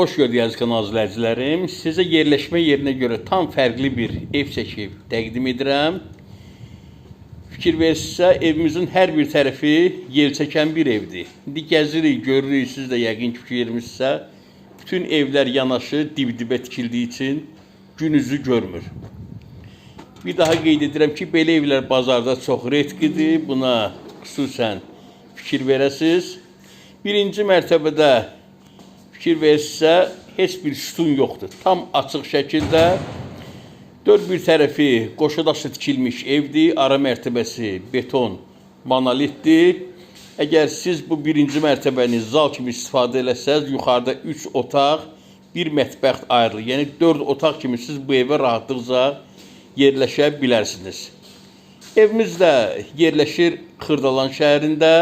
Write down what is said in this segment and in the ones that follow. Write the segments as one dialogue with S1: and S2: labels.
S1: Hoş gördünüz kanal izləyicilərim. Sizə yerləşmə yerinə görə tam fərqli bir ev çəkib təqdim edirəm. Fikir versə, evimizin hər bir tərəfi yer çəkən bir evdir. İndi gəzirik, görürük, siz də yəqin ki, fikir vermişsə, bütün evlər yanaşı dib-dibə tikildiyi üçün gün üzü görmür. Bir daha qeyd edirəm ki, belə evlər bazarda çox redkidir. Buna xüsusən fikir verəsiz. Birinci mərtəbədə fikir versə heç bir sütun yoxdur. Tam açıq şəkildə dörd bir tərəfi qoşadaşla tikilmiş evdir. Ara mərtəbəsi beton monolitdir. Əgər siz bu birinci mərtəbəni zal kimi istifadə eləsəz, yuxarıda 3 otaq, bir mətbəx ayrılır. Yəni 4 otaq kimi siz bu evə rahatlıqca yerləşə bilərsiniz. Evimiz də yerləşir Xırdalan şəhərində.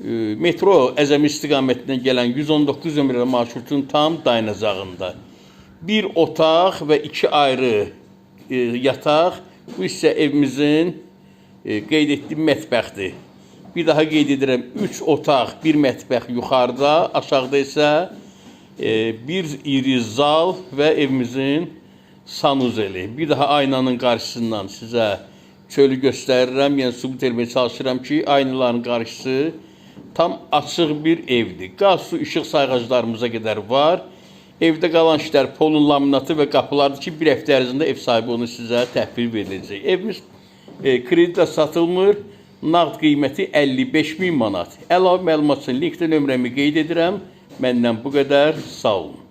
S1: E, Metro Əzəmi istiqamətindən gələn 119 nömrəli marşrutun tam dayanacağında. Bir otaq və iki ayrı e, yataq. Bu isə evimizin e, qeyd etdiyim mətbəxdir. Bir daha qeyd edirəm, 3 otaq, bir mətbəx yuxarıda, aşağıda isə e, bir iri zal və evimizin sanuzeli. Bir daha aynanın qarşısından sizə çölü göstərirəm, yəni sübut etməyə çalışıram ki, aynaların qarşısı tam açıq bir evdir. Qaz, su, işıq sayğaclarımıza qədər var. Evdə qalan işlər polun laminatı və qapılardır ki, bir həftə ərzində ev sahibi onu sizə təhvil veriləcək. Evimiz e, kreditlə satılmır. Nağd qiyməti 55 min manat. Əlavə məlumat üçün linkdə nömrəmi qeyd edirəm. Məndən bu qədər. Sağ olun.